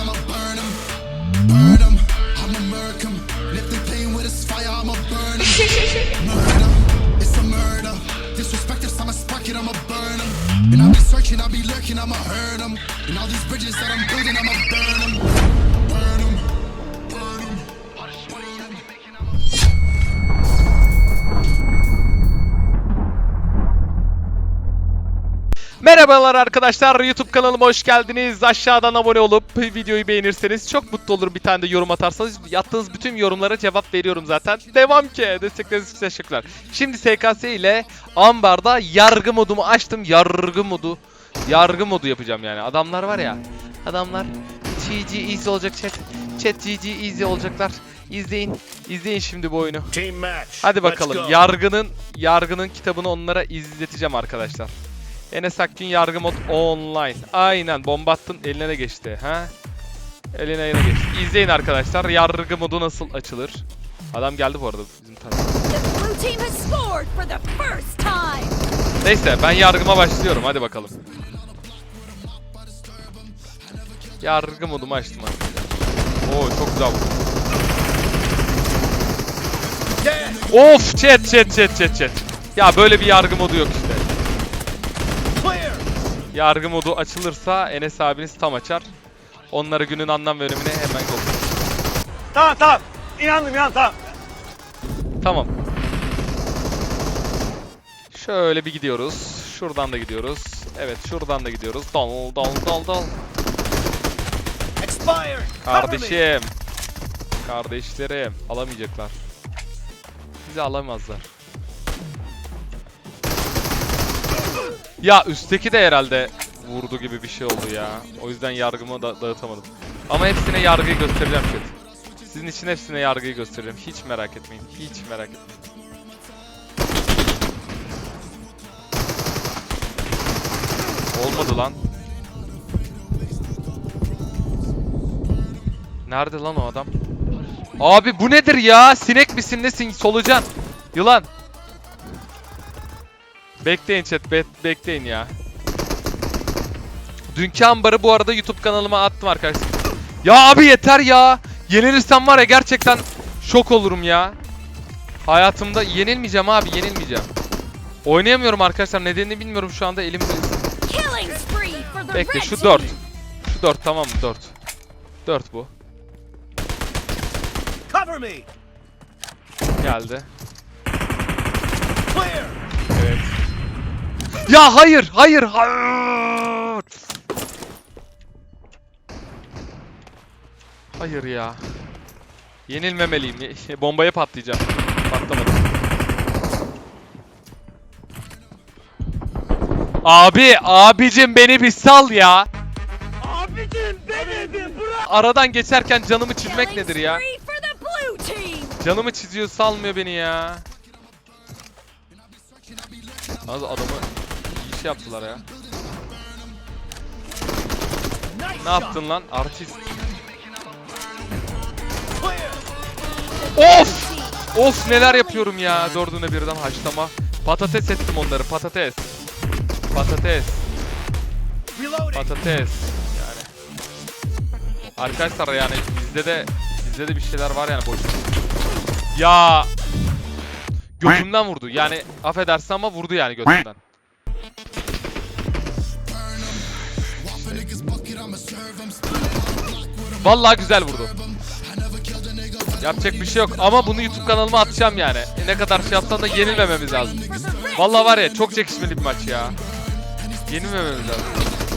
I'ma burn 'em. Burn 'em, I'ma murk 'em. And if they playing with this fire, I'ma burn 'em. Murder, it's a murder. Disrespect us, I'ma spark it, I'ma burn 'em. And I'll be searching, I'll be lurking, I'ma hurt 'em. And all these bridges that I'm building, I'ma burn 'em. Merhabalar arkadaşlar YouTube kanalıma hoş geldiniz. Aşağıdan abone olup videoyu beğenirseniz çok mutlu olurum bir tane de yorum atarsanız. Yattığınız bütün yorumlara cevap veriyorum zaten. Devam ki. Destekleriniz için teşekkürler. Şimdi SKS ile Ambar'da yargı modumu açtım. Yargı modu. Yargı modu yapacağım yani. Adamlar var ya. Adamlar GG easy olacak chat. Chat GG easy olacaklar. İzleyin. İzleyin şimdi bu oyunu. Hadi bakalım. Yargının yargının kitabını onlara izleteceğim arkadaşlar. Enes Akgün yargı mod online. Aynen bomba attın eline de geçti. Ha? Eline yine geçti. İzleyin arkadaşlar. Yargı modu nasıl açılır? Adam geldi bu arada bizim time. Neyse ben yargıma başlıyorum. Hadi bakalım. Yargı modumu açtım arkadaşlar. Oo çok güzel vurdu. Dead. Of chat chat chat chat chat. Ya böyle bir yargı modu yok işte. Yargı modu açılırsa Enes abiniz tam açar. Onlara günün anlam bölümüne hemen götürür. Tamam tamam. İnandım inan tamam. Tamam. Şöyle bir gidiyoruz. Şuradan da gidiyoruz. Evet şuradan da gidiyoruz. Dal dal dal dal. Kardeşim. Kardeşlerim. Alamayacaklar. Bizi alamazlar. Ya üstteki de herhalde vurdu gibi bir şey oldu ya. O yüzden yargımı da dağıtamadım. Ama hepsine yargıyı göstereceğim chat. Sizin için hepsine yargıyı göstereceğim. Hiç merak etmeyin. Hiç merak etmeyin. Olmadı lan. Nerede lan o adam? Abi bu nedir ya? Sinek misin nesin? Solucan. Yılan. Bekleyin chat. be- bekleyin ya. Dünkü ambarı bu arada YouTube kanalıma attım arkadaşlar. Ya abi yeter ya. Yenilirsem var ya gerçekten şok olurum ya. Hayatımda yenilmeyeceğim abi yenilmeyeceğim. Oynayamıyorum arkadaşlar nedenini bilmiyorum şu anda the Bekle şu team. 4. Şu 4 tamam mı 4. 4 bu. Geldi. Evet. Ya hayır, hayır, hayır. Hayır ya. Yenilmemeliyim. Ye- Bombaya patlayacağım. Patlamadım. Abi, abicim beni bir sal ya. Abicim beni bir bırak. Aradan geçerken canımı çizmek nedir ya? Canımı çiziyor salmıyor beni ya. Az adamı iyi şey yaptılar ya. Ne yaptın lan artist? Of! Of neler yapıyorum ya dördüne birden haşlama. Patates ettim onları patates. Patates. Patates. Yani. Arkadaşlar yani bizde de bizde de bir şeyler var yani boş. Ya götümden vurdu. Yani affedersin ama vurdu yani götümden. Vallahi güzel vurdu. Yapacak bir şey yok ama bunu YouTube kanalıma atacağım yani. E, Ne kadar şey yapsan da yenilmememiz lazım. Vallahi var ya çok çekişmeli bir maç ya. Yenilmememiz lazım.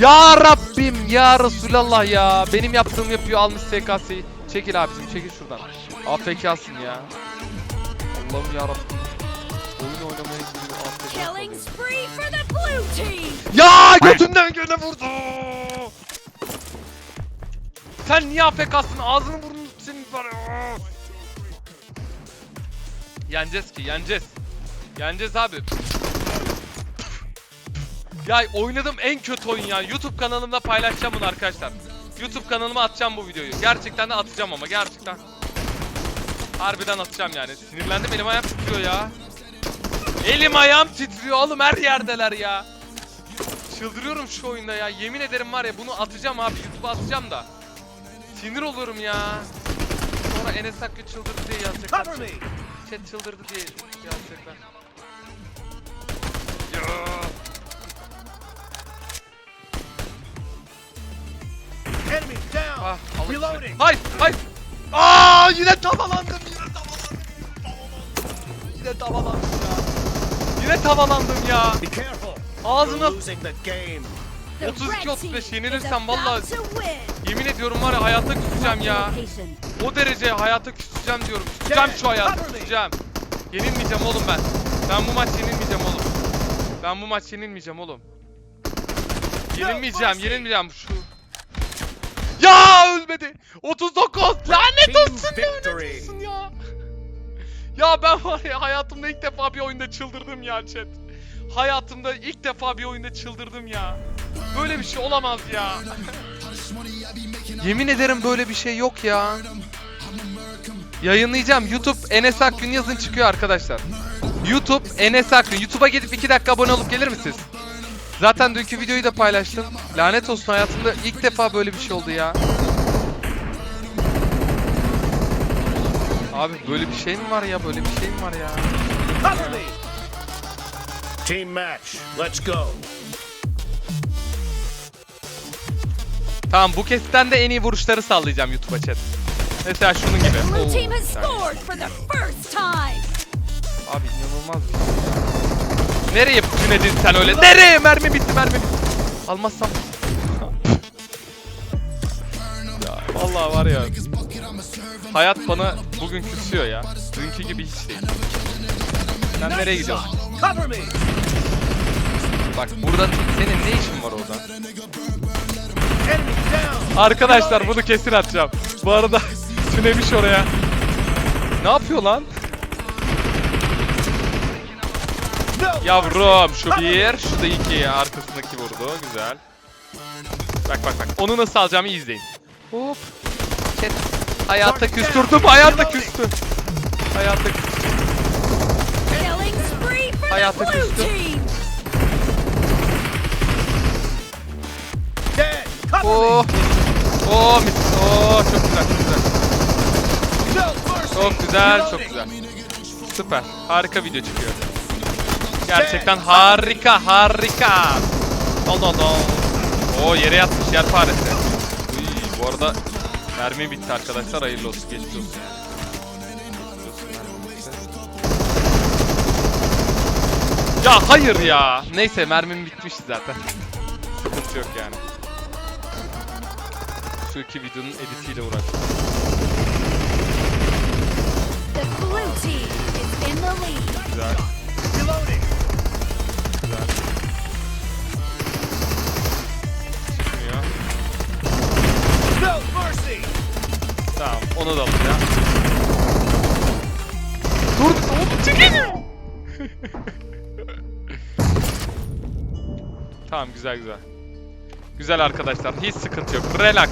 Ya Rabbim ya Resulallah ya. Benim yaptığım yapıyor almış SKS'yi. Çekil abicim çekil şuradan. AFK'sın ya. Allah'ım ya Rabbim. Oyun oynamayı bilmiyor, AFK Killing kalıyor. spree Sen niye AFK'sın? Ağzını burnunu senin var. Yeneceğiz ki yeneceğiz. Yeneceğiz abi. Ya oynadığım en kötü oyun ya. YouTube kanalımda paylaşacağım bunu arkadaşlar. YouTube kanalıma atacağım bu videoyu. Gerçekten de atacağım ama gerçekten. Harbiden atacağım yani. Sinirlendim elim ayağım titriyor ya. Elim ayağım titriyor oğlum her yerdeler ya. Çıldırıyorum şu oyunda ya. Yemin ederim var ya bunu atacağım abi. YouTube'a atacağım da. Sinir olurum ya. Sonra Enes Hakkı çıldırdı diye yazacaklar. Chat çıldırdı diye yazacaklar. Ya. Enemy down. Ah, Allah Reloading. Hayır, hayır. Aa, yine tavalandım, yine tavalandım. Yine tavalandım ya. Yine tavalandım ya. Be careful. Ağzına You're losing the game. The 32, red 35 team yenilirsem is vallahi-. Yemin ediyorum var ya hayata küseceğim ya. O derece hayata küseceğim diyorum. Küseceğim şu hayata küseceğim. Yenilmeyeceğim oğlum ben. Ben bu maç yenilmeyeceğim oğlum. Ben bu maç yenilmeyeceğim oğlum. Yenilmeyeceğim, yenilmeyeceğim şu. Ya ölmedi. 39 lanet olsun lanet olsun ya. Ya ben var ya hayatımda ilk defa bir oyunda çıldırdım ya chat. Hayatımda ilk defa bir oyunda çıldırdım ya. Böyle bir şey olamaz ya. Yemin ederim böyle bir şey yok ya. Yayınlayacağım. YouTube Enes Akgün yazın çıkıyor arkadaşlar. YouTube Enes Akgün. YouTube'a gidip 2 dakika abone olup gelir misiniz? Zaten dünkü videoyu da paylaştım. Lanet olsun hayatımda ilk defa böyle bir şey oldu ya. Abi böyle bir şey mi var ya? Böyle bir şey mi var ya? Team match. Let's go. Tamam bu kesitten de en iyi vuruşları sallayacağım YouTube'a chat. Mesela şunun gibi. Oo. Abi inanılmaz bir şey. Nereye tünedin sen öyle? Nereye? Mermi bitti mermi bitti. Almazsam. ya vallahi var ya. Hayat bana bugün küsüyor ya. Dünkü gibi hiç değil. Sen nereye gidiyorsun? Bak burada senin ne işin var orada? Arkadaşlar bunu kesin atacağım. Bu arada tünemiş oraya. Ne yapıyor lan? Yavrum şu bir, şu da iki. Arkasındaki vurdu. Güzel. Bak bak bak. Onu nasıl alacağımı izleyin. Hop. Chat. Hayatta küstürdüm. Hayatta küstü. Hayatta küstü. Blue küstü. Oh. Oh mis. Oh çok güzel çok güzel. Çok güzel çok güzel. Süper. Harika video çıkıyor. Gerçekten harika harika. No no no. Oo yere yatmış yer faresi. Uy, bu arada mermi bitti arkadaşlar. Hayırlı olsun. Geçmiş olsun. Ya hayır ya. Neyse mermim bitmişti zaten. Sıkıntı yok yani. Şu videonun editiyle uğraştım. The blue team is in the lead. Güzel. Güzel. Çıkmıyor. No mercy. Tamam onu da alacağım. Dur oğlum çekil. tamam güzel güzel. Güzel arkadaşlar hiç sıkıntı yok. Relax.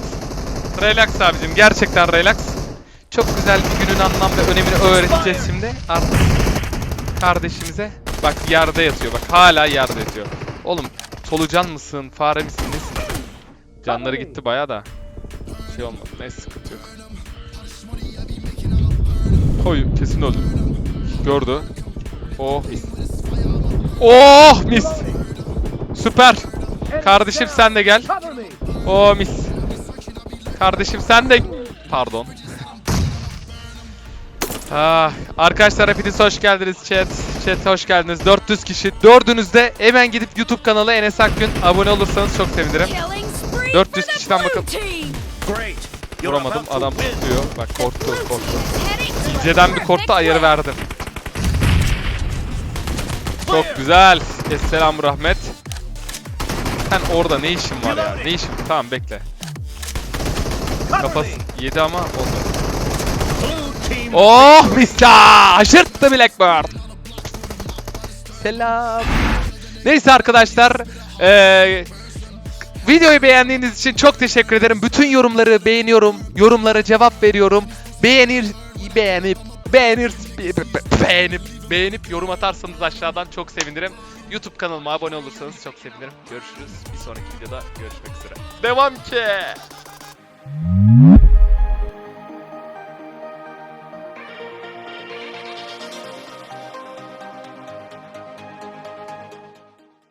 Relax abicim gerçekten relax. Çok güzel bir günün anlam ve önemini öğreteceğiz şimdi. Artık kardeşimize. Bak yerde yatıyor bak hala yerde yatıyor. Oğlum solucan mısın fare misin nesin? Canları gitti baya da. Şey olmadı neyse sıkıntı yok. Koy kesin öldü. Gördü. Oh mis. Oh mis. Süper. Kardeşim sen de gel. Oh mis. Kardeşim sen de... Pardon. Ah, arkadaşlar hepiniz hoş geldiniz chat. Chat hoş geldiniz. 400 kişi. Dördünüz de hemen gidip YouTube kanalı Enes Akgün abone olursanız çok sevinirim. Killing spree 400 for the kişiden bakın. Vuramadım. Adam tutuyor. Bak korktu korktu. İnceden bir korktu ayarı verdim. Çok güzel. Esselamu rahmet. Sen orada ne işin var ya? Ne işin? Tamam bekle. Me. yedi ama oldu. Oh mista! Aşırttı Blackbird. Selam. Neyse arkadaşlar. eee, videoyu beğendiğiniz için çok teşekkür ederim. Bütün yorumları beğeniyorum. Yorumlara cevap veriyorum. Beğenir, beğenip, beğenir, be- be- beğenip, beğenip yorum atarsanız aşağıdan çok sevinirim. YouTube kanalıma abone olursanız çok sevinirim. Görüşürüz. Bir sonraki videoda görüşmek üzere. Devam ki. Mm-hmm.